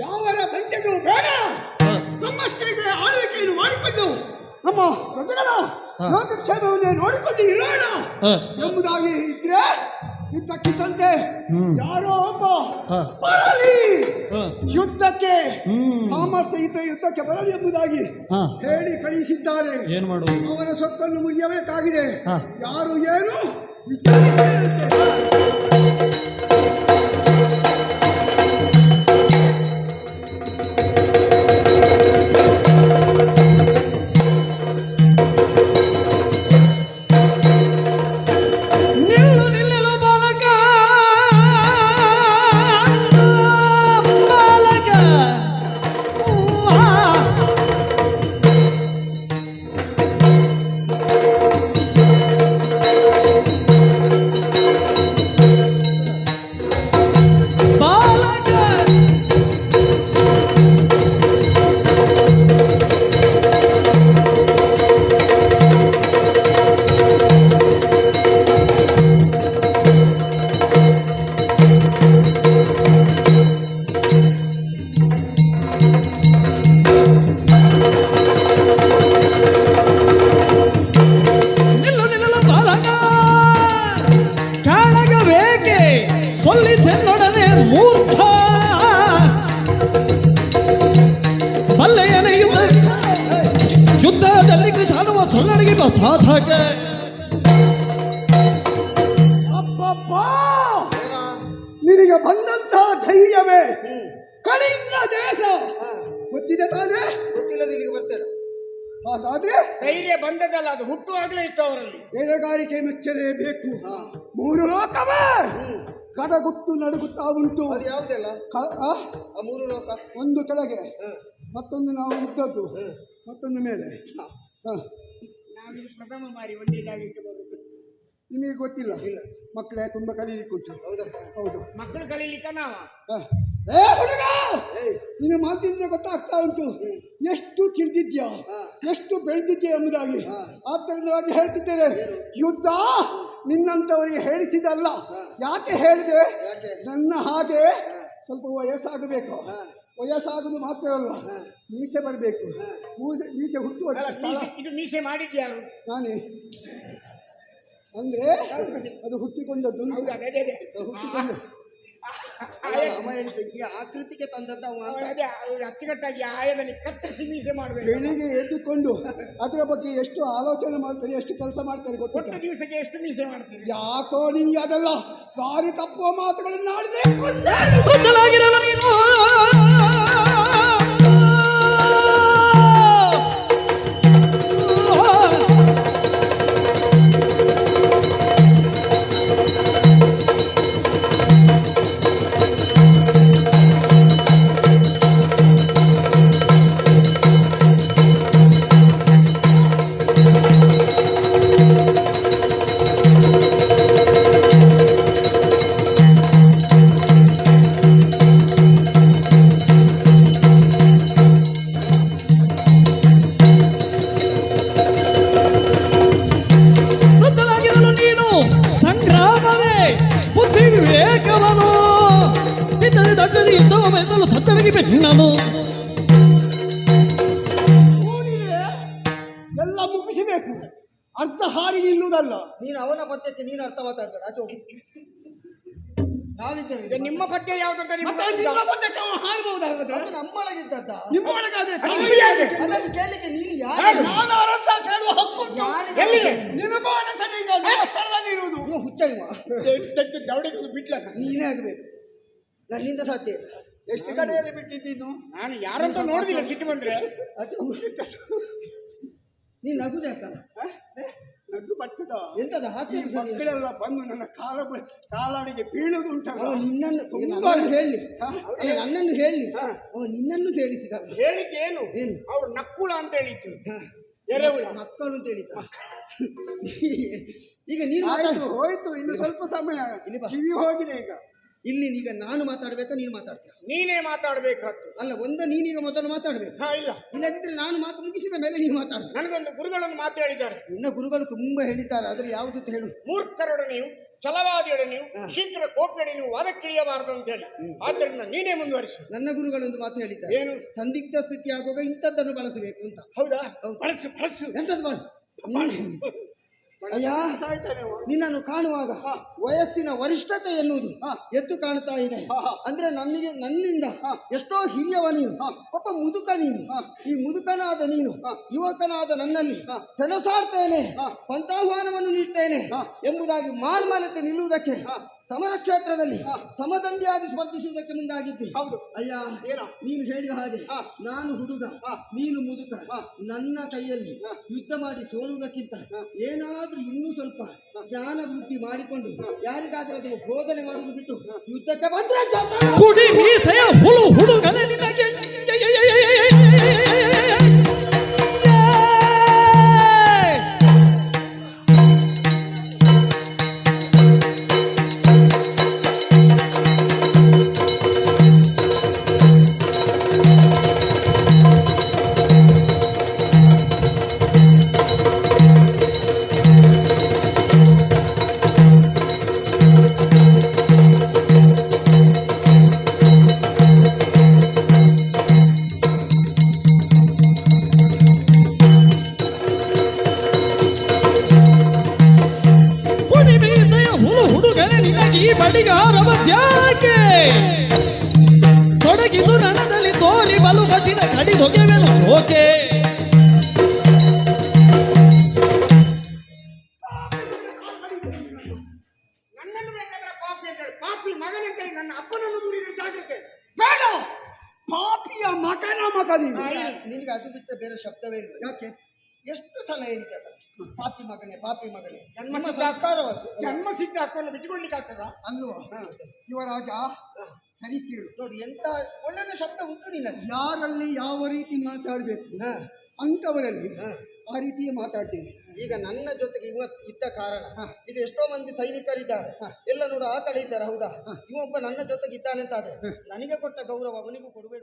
ಯಾವರ ತಂಟೆಗೂ ಬೇಡ. ನಮ್ಮಷ್ಟೇ ಆಳ್ವಿಕೆಯನ್ನು ಮಾಡಿಕೊಂಡು. ನಮ್ಮ ಪ್ರಜೆಗಳ ಯೋಗಕ್ಷೇಮವನ್ನೇ ನೋಡಿಕೊಂಡು ಇರೋಣ. ಎಂಬುದಾಗಿ ಇದ್ರೆ ಇದ್ದಕ್ಕಿದ್ದಂತೆ. ಯಾರೋ ಒಬ್ಬ ಬರಲಿ. ಯುದ್ಧಕ್ಕೆ ಹ್ಮ್. ಸಾಮರ್ಥ್ಯ ಇದ್ದ ಯುದ್ಧಕ್ಕೆ ಬರಲಿ ಎಂಬುದಾಗಿ ಹೇಳಿ ಕಳಿಸಿದ್ದಾರೆ. ಏನ್ ಮಾಡು ಅವರ ಸೊಕ್ಕನ್ನು ಮುರಿಯಬೇಕಾಗಿದೆ. ಯಾರು ಏನು ವಿಚಾರಿಸ್ತೇನಂತೆ ಸೊಲ್ಲಡಿಗೆ ಸಾಧಕ. ಅಬ್ಬಬ್ಬಾ! ನಿನಗೆ ಬಂದಂತಹ ಧೈರ್ಯವೇ? ಕಳಿಂಗ ದೇಶ. ಗೊತ್ತಿದೆ ತಾನೇ? ಗೊತ್ತಿಲ್ಲದೆ ಇಲ್ಲಿಗೆ ಬರ್ತಾರೆ. ಹಾಗಾದ್ರೆ? ಧೈರ್ಯ ಬಂದದಲ್ಲ ಅದು ಹುಟ್ಟುವಾಗಲೇ ಇತ್ತು ಅವರಲ್ಲಿ. ಮೆಚ್ಚಲೇ ಮೆಚ್ಚಲೇಬೇಕು ಮೂರು ಲೋಕವೇ? ಕಡಗುತ್ತು ನಡುಗುತ್ತಾ ಉಂಟು. ಅದು ಯಾವುದೆಲ್ಲ? ಕ- ಆ? ಆ ಮೂರು ಲೋಕ. ಒಂದು ಕೆಳಗೆ. ಮತ್ತೊಂದು ನಾವು ಇದ್ದದ್ದು. ಮತ್ತೊಂದು ಮೇಲೆ. ಪ್ರಥಮ ಬಾರಿ ಒಂದೇ ಜಾಗಕ್ಕೆ ಬರುದು ನಿಮಗೆ ಗೊತ್ತಿಲ್ಲ. ಮಕ್ಕಳೇ ತುಂಬಾ ಕಲೀಲಿಕ್ಕೆ ಉಂಟು. ಹೌದಪ್ಪ. ಹೌದು. ಮಕ್ಕಳು ಕಲೀಲಿಕ್ಕ ನಾವ? ಏ ಹುಡುಗ! ನಿನ್ನ ಮಾತಿನಿಂದ ಗೊತ್ತಾಗ್ತಾ ಉಂಟು. ಎಷ್ಟು ತಿಳಿದಿದ್ಯಾ ಎಷ್ಟು ಬೆಳೆದಿದ್ಯಾ ಎಂಬುದಾಗಿ. ಆದ್ದರಿಂದ ಹೇಳ್ತಿದ್ದೇನೆ. ಯುದ್ಧ ನಿನ್ನಂತವರಿಗೆ ಹೇಳಿಸಿದಲ್ಲ. ಯಾಕೆ ಹೇಳಿದೆ? ನನ್ನ ಹಾಗೆ ಸ್ವಲ್ಪ ವಯಸ್ಸಾಗಬೇಕು. ವಯಸ್ಸಾಗುದು ಮಾತ್ರವಲ್ಲ ಮೀಸೆ ಬರಬೇಕು. ಮೀಸೆ ಮೀಸೆ ಹುಟ್ಟುವ ಮೀಸೆ- ಇದು ಮೀಸೆ ಮಾಡಿದ್ಯಾರು ನಾನೇ. ಅಂದ್ರೆ ಅದು ಹುಟ್ಟಿಕೊಂಡದ್ದು ಹುಟ್ಟಿಕೊಂಡು. ಅಮ್ಮ ಹೇಳಿದ್ದ ಈ ಆಕೃತಿಗೆ ತಂದದ್ದು ಅವ ಅಚ್ಚುಕಟ್ಟಾಗಿ ಆಯದಲ್ಲಿ ಕತ್ತರಿಸಿ ಮೀಸೆ ಮಾಡಬೇಕು. ಬೆಳಿಗ್ಗೆ ಎದ್ದುಕೊಂಡು ಅದರ ಬಗ್ಗೆ ಎಷ್ಟು ಆಲೋಚನೆ ಮಾಡ್ತಾರೆ ಎಷ್ಟು ಕೆಲಸ ಮಾಡ್ತಾರೆ ಗೊತ್ತ ಗೊತ್ತಿಲ್ಲ ದಿವಸಕ್ಕೆ ಎಷ್ಟು ಮೀಸೆ ಮಾಡ್ತಾರೆ? ಯಾಕೋ ನಿಮ್ಗೆ ಅದೆಲ್ಲ ದಾರಿ ತಪ್ಪುವ ಮಾತುಗಳನ್ನು ಆಡಿದ್ರೆ ವಿವೇಕವನು ಇದ್ದರೆ ದಡ್ಡದಿ ಇದ್ದವ ಮೆದಲು ಸತ್ತಡಿಗೆ ಬೆನ್ನನು ಎಲ್ಲ ಮುಗಿಸಬೇಕು. ಅರ್ಥ ಹಾರಿ ನಿಲ್ಲುವುದಲ್ಲ. ನೀನು ಅವನ ಪದ್ಧತಿ ನೀನು ಅರ್ಥ ಮಾತಾಡ್ಬೇಡ ಆಚೆ ಹೋಗು. ನಾವಿದ್ದೇವೆ ಈಗ ನಿಮ್ಮ ಪದ್ಯ ಯಾವ್ದಂತ ಅದು ನಮ್ಮೊಳಗಿದ್ದದ್ದ? ನಿಮ್ಮ ಒಳಗಾದ್ರೆ ಕಡಿಮೆಯಾಗಿ. ಅದನ್ನು ಕೇಳಲಿಕ್ಕೆ ನೀನು ಯಾರು? ನಾನು ಅರಸ ಕೇಳುವ ಹಕ್ಕು. ಯಾರಿಗೆ? ನಿನಗೂ ಅರಸ ಈಗ ಸ್ಥಳದಲ್ಲಿ ಇರುವುದು ಹುಚ್ಚ ಇವ ಬಿಡ್ಲ ನೀನೇ? ಆಗಬೇಕು. ನನ್ನಿಂದ ಸಾಧ್ಯ. ಎಷ್ಟು ಕಡೆಯಲ್ಲಿ ಬಿಟ್ಟಿದ್ದೀನು ನಾನು? ಯಾರಂತ ನೋಡಿದಿಲ್ಲ ಸಿಟ್ಟು ಬಂದ್ರೆ. ನೀನು ನಗುದೇ ಅಂತ ನಗು ಬರ್ತದ? ಎಂತದ? ಹಾಸ್ಯ ಮಕ್ಕಳೆಲ್ಲ ಬಂದು ನನ್ನ ಕಾಲ ಕಾಲಾಡಿಗೆ ಬೀಳುದು ಉಂಟಲ್ಲ ನಿನ್ನನ್ನು ತುಂಬಾ ಹೇಳಿ. ನನ್ನನ್ನು ಹೇಳಿ. ನಿನ್ನನ್ನು ಸೇರಿಸಿದ. ಹೇಳಿಕೆ ಏನು? ಅವ್ರು ನಕ್ಕುಳ ಅಂತ ಹೇಳಿದ್ದು. ಹ. ಎರೆಹುಳ ಮಕ್ಕಳು ಅಂತ ಹೇಳಿದ ಈಗ ನೀನು ಹೋಯ್ತು ಇನ್ನು ಸ್ವಲ್ಪ ಸಮಯ. ಕಿವಿ ಹೋಗಿದೆ ಈಗ. ಇಲ್ಲಿ ಈಗ ನಾನು ಮಾತಾಡ್ಬೇಕಾ ನೀನು ಮಾತಾಡ್ತೀಯ? ನೀನೇ ಮಾತಾಡ್ಬೇಕಾಗ್ತದೆ ಅಲ್ಲ ಒಂದ ನೀನೀಗ ಮೊದಲು ಮಾತಾಡ್ಬೇಕು. ಹಾ ಇಲ್ಲ. ಇಲ್ಲದಿದ್ರೆ ನಾನು ಮಾತು ಮುಗಿಸಿದ ಮೇಲೆ ನೀನು ಮಾತಾಡ. ನನಗೊಂದು ಗುರುಗಳನ್ನು ಮಾತು ಹೇಳಿದ್ದಾರೆ. ಇನ್ನ ಗುರುಗಳು ತುಂಬಾ ಹೇಳಿದ್ದಾರೆ ಆದ್ರೆ ಯಾವುದು ಅಂತ ಹೇಳು. ಮೂರ್ಖರೊಡನೆಯು ಛಲವಾದಿಯಡೆ ನೀವು ಶೀಘ್ರ ಕೋಪಿಯಡೆ ನೀವು ವಾದಕ್ಕಿಳಿಯಬಾರದು ಅಂತ ಹೇಳಿ. ಆದ್ದರಿಂದ ನೀನೇ ಮುಂದುವರಿಸಿ. ನನ್ನ ಗುರುಗಳೊಂದು ಮಾತು ಹೇಳಿದ್ದಾರೆ. ಏನು? ಸಂದಿಗ್ಧ ಸ್ಥಿತಿ ಆಗುವಾಗ ಇಂಥದ್ದನ್ನು ಬಳಸಬೇಕು ಅಂತ. ಹೌದಾ? ಬಳಸು ಬಳಸು. ಎಂಥದ್ದು ಮಾಡಿ. ಅಯ್ಯ ನಿನ್ನನ್ನು ಕಾಣುವಾಗ ವಯಸ್ಸಿನ ವರಿಷ್ಠತೆ ಎನ್ನುವುದು ಎದ್ದು ಕಾಣ್ತಾ ಇದೆ. ಅಂದ್ರೆ ನನಗೆ ನನ್ನಿಂದ ಎಷ್ಟೋ ಹಿರಿಯವ ನೀನು ಒಬ್ಬ ಮುದುಕ ನೀನು ಈ ಮುದುಕನಾದ ನೀನು ಯುವಕನಾದ ನನ್ನಲ್ಲಿ ಸೆಣಸಾಡ್ತೇನೆ ಪಂಥಾಹ್ವಾನವನ್ನು ನೀಡ್ತೇನೆ ಎಂಬುದಾಗಿ ಮಾರ್ಮಾನತೆ ನಿಲ್ಲುವುದಕ್ಕೆ ಸಮರ ಕ್ಷೇತ್ರದಲ್ಲಿ ಸಮದಂಡಿಯಾಗಿ ಸ್ಪರ್ಧಿಸುವುದಕ್ಕೆ ಮುಂದಾಗಿದ್ದೆ. ಹೌದು. ಅಯ್ಯ ಏನ? ನೀನು ಹೇಳಿದ ಹಾಗೆ ನಾನು ಹುಡುಗ ನೀನು ಮುದುಕ ನನ್ನ ಕೈಯಲ್ಲಿ ಯುದ್ಧ ಮಾಡಿ ಸೋಲುವುದಕ್ಕಿಂತ ಏನಾದ್ರೂ ಇನ್ನೂ ಸ್ವಲ್ಪ ಜ್ಞಾನ ವೃದ್ಧಿ ಮಾಡಿಕೊಂಡು ಯಾರಿಗಾದ್ರೂ ಅದನ್ನು ಬೋಧನೆ ಮಾಡುವುದು ಬಿಟ್ಟು ಯುದ್ಧಕ್ಕೆ ಬಂದ್ರೆ ಹೇಳಿ ಪಾಪಿ ಮಗನಂತ ಹೇಳಿ ನನ್ನ ಅಪ್ಪನನ್ನು ದೂರಿದ ಜಾಗ್ರತೆ. ಬೇಡ! ಪಾಪಿಯ ಮಗನ ಮಗ ನೀನು ನಿನಗೆ ಅದು ಬಿಟ್ಟರೆ ಬೇರೆ ಶಬ್ದವೇ ಇಲ್ಲ. ಯಾಕೆ? ಎಷ್ಟು ಸಲ ಹೇಳಿದೆ ಪಾಪಿ ಮಗನೇ ಪಾಪಿ ಮಗನೇ. ಜನ್ಮ ಸಂಸ್ಕಾರವದು. ಜನ್ಮ ಸಿದ್ಧ ಹಾಕೊಂಡು ಬಿಟ್ಟುಕೊಳ್ಳಿಕ್ ಆಗ್ತದ? ಅಲ್ವಾ ಯುವರಾಜ ಸರಿ ಕೇಳು. ನೋಡಿ ಎಂತ ಒಳ್ಳೆ ಶಬ್ದ ಉಂಟು ನಿನ್ನ ಯಾರಲ್ಲಿ ಯಾವ ರೀತಿ ಮಾತಾಡಬೇಕು? ಅಂಥವರಲ್ಲಿ ಆ ರೀತಿ ಮಾತಾಡ್ತೀನಿ ಈಗ ನನ್ನ ಜೊತೆಗೆ ಇವತ್ತು ಇದ್ದ ಕಾರಣ ಈಗ ಎಷ್ಟೋ ಮಂದಿ ಸೈನಿಕರಿದ್ದಾರೆ. ಎಲ್ಲ ನೋಡು ಆ ಕಡೆ ಇದ್ದಾರೆ ಹೌದಾ? ಇವೊಬ್ಬ ನನ್ನ ಜೊತೆಗೆ ಇದ್ದಾನೆ ಅಂತ ಆದ್ರೆ ನನಗೆ ಕೊಟ್ಟ ಗೌರವ ಅವನಿಗೂ ಕೊಡಬೇಡ